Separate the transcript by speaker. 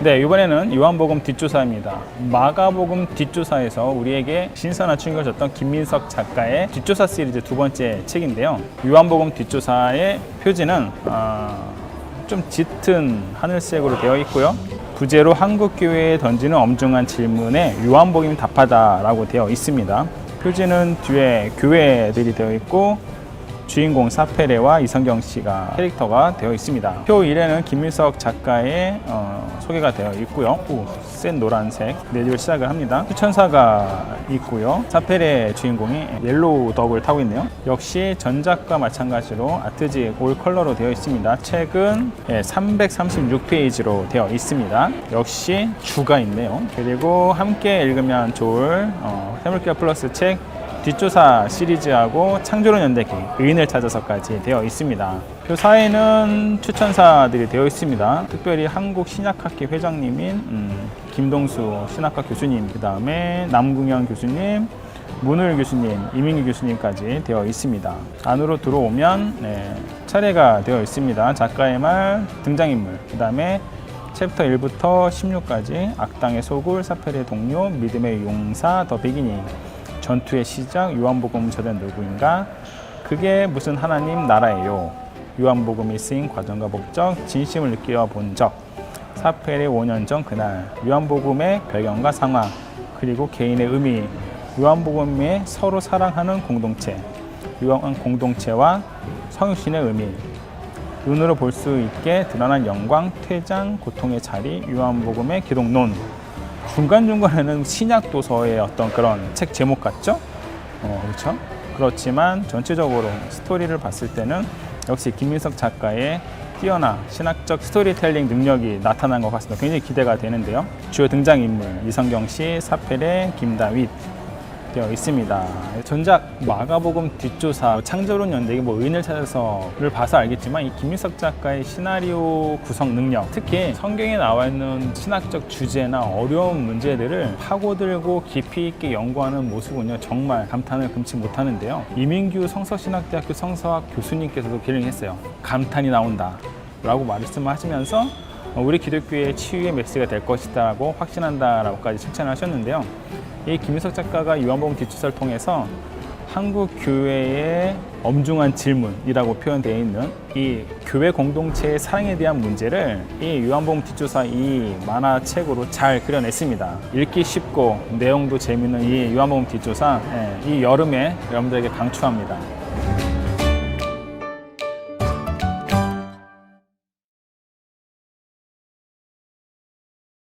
Speaker 1: 네, 이번에는 요한복음 뒷조사입니다. 마가복음 뒷조사에서 우리에게 신선한 충격을 줬던 김민석 작가의 뒷조사 시리즈 두 번째 책인데요. 요한복음 뒷조사의 표지는 아, 좀 짙은 하늘색으로 되어 있고요. 부제로 한국 교회에 던지는 엄중한 질문에 요한복음이 답하다라고 되어 있습니다. 표지는 뒤에 교회들이 되어 있고 주인공 사페레와 이성경 씨가 캐릭터가 되어 있습니다. 표 1에는 김민석 작가의 어, 소개가 되어 있고요. 오, 센 노란색 내집을 시작을 합니다. 수천사가 있고요. 사페레 주인공이 옐로우 덕을 타고 있네요. 역시 전작과 마찬가지로 아트지 올 컬러로 되어 있습니다. 책은 336페이지로 되어 있습니다. 역시 주가 있네요. 그리고 함께 읽으면 좋을 어, 해물기가 플러스 책 뒷조사 시리즈하고 창조론 연대기, 의인을 찾아서까지 되어 있습니다. 표사에는 추천사들이 되어 있습니다. 특별히 한국 신약학회 회장님인 음, 김동수 신학과 교수님, 그 다음에 남궁현 교수님, 문을 교수님, 이민기 교수님까지 되어 있습니다. 안으로 들어오면 네, 차례가 되어 있습니다. 작가의 말, 등장인물, 그 다음에 챕터 1부터 16까지 악당의 소굴, 사페의 동료, 믿음의 용사, 더 비기닝, 전투의 시작, 요한복음 저자는 누구인가? 그게 무슨 하나님 나라예요? 요한복음이 쓰인 과정과 목적, 진심을 느껴 본 적, 사펠의 5년 전 그날, 요한복음의 배경과 상황, 그리고 개인의 의미, 요한복음의 서로 사랑하는 공동체, 요한 공동체와 성신의 의미, 눈으로 볼 수 있게 드러난 영광, 퇴장, 고통의 자리, 요한복음의 기록론, 중간중간에는 신약 도서의 어떤 그런 책 제목 같죠? 어, 그렇죠? 그렇지만 전체적으로 스토리를 봤을 때는 역시 김민석 작가의 뛰어난 신학적 스토리텔링 능력이 나타난 것 같습니다. 굉장히 기대가 되는데요. 주요 등장인물 이성경 씨, 사페레, 김다윗 되어 있습니다. 전작 마가복음 뒷조사, 창조론 연대기, 뭐 의인을 찾아서를 봐서 알겠지만 이 김민석 작가의 시나리오 구성 능력, 특히 성경에 나와 있는 신학적 주제나 어려운 문제들을 파고들고 깊이 있게 연구하는 모습은요 정말 감탄을 금치 못하는데요. 이민규 성서신학대학교 성서학 교수님께서도 기능했어요. 감탄이 나온다 라고 말씀하시면서 우리 기독교의 치유의 메시지가 될 것이다라고 확신한다라고까지 칭찬을 하셨는데요. 이 김윤석 작가가 요한복음 뒷조사를 통해서 한국 교회의 엄중한 질문이라고 표현되어 있는 이 교회 공동체의 사랑에 대한 문제를 이 요한복음 뒷조사 이 만화책으로 잘 그려냈습니다. 읽기 쉽고 내용도 재밌는 이 요한복음 뒷조사 예, 이 여름에 여러분들에게 강추합니다.